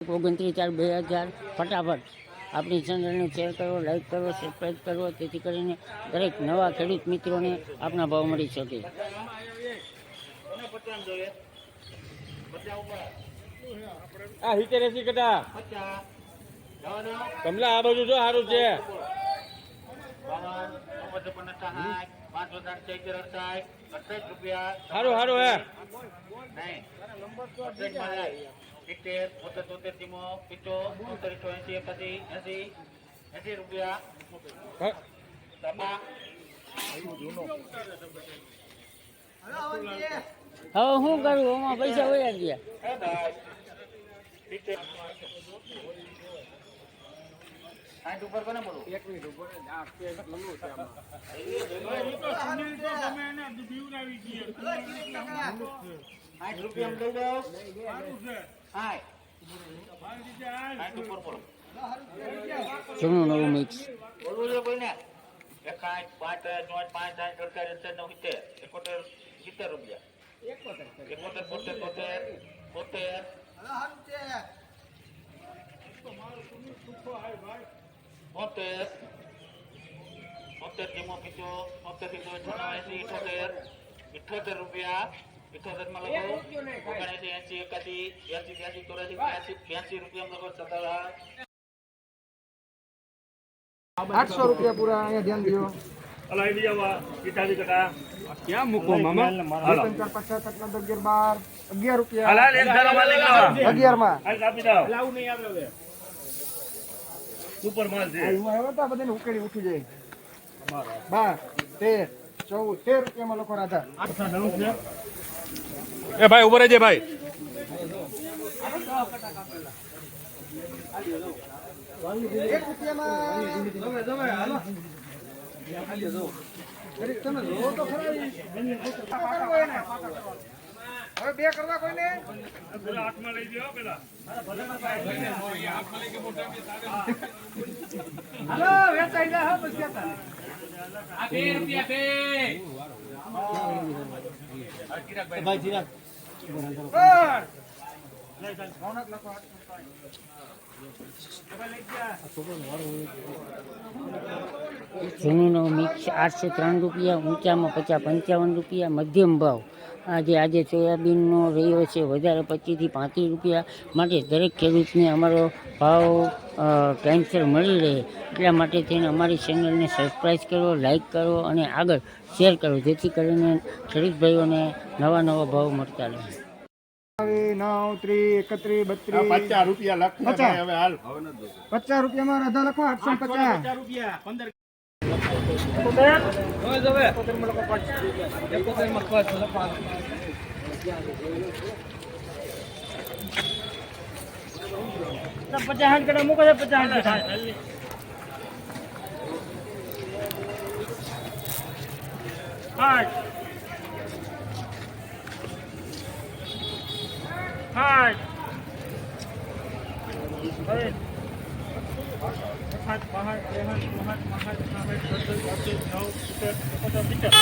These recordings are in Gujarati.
ઓગણત્રીસ ચાર બે હજાર ફટાફટ. આપણી ચેનલને શેર કરો લાઈક કરો સબસ્ક્રાઈબ કરો તેથી કરીને દરેક નવા ખેડૂત મિત્રોને આપના ભાવ મળી શકે. આ હિતેર એસી કટા કમલા આ બાજુ જો સારું છે. સારું સારું હે. સિત્તેર બોતેર તોતેર ધીમો પીચો ઓગણત્રીસો એસી એકાસી એસી એસી રૂપિયા હ, તમા હવે શું કરવું? એમાં પૈસા વયા ગયા. ઉપર કોને બોલું સાઠ રૂપિયા લઈ જાઓ સાઠ સાઠ ઉપર બોલો જૂનું નવું મિક્સ બોલવું છે કોઈને એકાઠ પાંચ નોટ પાંચ આઠ અડતાલીસ અડતાલીસ નવ સિત્તેર એકોતેર સિત્તેર રૂપિયા એકોતેર બોતેર તોતેર બોતેર બોતેર બોતેર ધીમો પીચો બોતેર પીચો એસી ઇઠોતેર ઇઠોતેર રૂપિયા ઇઠોતેર લખો ઓગણએસી એસી એકાસી એસી બ્યાસી ચોરાસી બ્યાસી બ્યાસી રૂપિયા લખો સત્તાવાર આઠસો રૂપિયા પૂરા અહીંયા ધ્યાન દો ક્યાં મૂકો મામા? હાલો. ચાર પાંચ છ સાત આઠ નવ દસ અગિયાર બાર અગિયાર રૂપિયા. હાલ, હાલ, એક ધારો માલ લઈ અગિયારમાં હાલ, કાપી દો. સુપર માલ છે. બધા બધાને ઉકેડી ઉઠી જાય. બાર તેર ચૌદ તેર રૂપિયામાં લોકો રાધા. એ ભાઈ, ઊભો રહેજે ભાઈ બે કરવા અરે તમે લો તો ખરા ઈ. કરવો એને. હવે બે કરવા કોઈને હાલો વેચાઈ જાય જૂનું મિક્સ આઠસો ત્રણ રૂપિયા ઊંચામાં પચાસ પંચાવન રૂપિયા મધ્યમ ભાવ. આજે આજે સોયાબીનનો રહ્યો છે વધારે પચીસથી પાંત્રીસ રૂપિયા માટે દરેક ખેડૂતને અમારો ભાવ કેન્સર મળી રહે એટલા માટે થઈને અમારી ચેનલને સબસ્ક્રાઈબ કરો લાઈક કરો અને આગળ શેર કરો જેથી કરીને ખેડૂતભાઈઓને નવા નવા ભાવ મળતા રહે. બાવીસ, ત્રીસ એકત્રીસ બત્રીસ. પચાસ રૂપિયા પચાસ. રૂપિયા પચાસ રૂપિયામાં રાધા લખો આઠસો પચાસ. પચાસ કડા મૂકો પચાસ આઠ આઠ હવે પાંચ પાંચ ત્રેસઠ ચોસઠ પાંસઠ છાસઠ સડસઠ અડસઠ નવ સિત્તેર એકોતેર સિત્તેર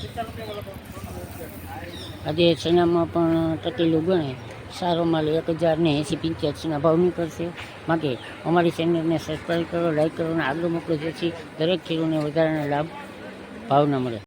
સિત્તેર સિત્તેર રૂપિયા આજે ચણામાં પણ ટકેલું ગણે. સારો માલ એક હજાર ને એંસી પંચ્યાસીના ભાવ નીકળશે. માટે અમારી ચેનલને સબસ્ક્રાઈબ કરો લાઈક કરો અને આગળ મોકલો, જેથી દરેક ખેડૂતને વધારાના લાભ, ભાવના મળે.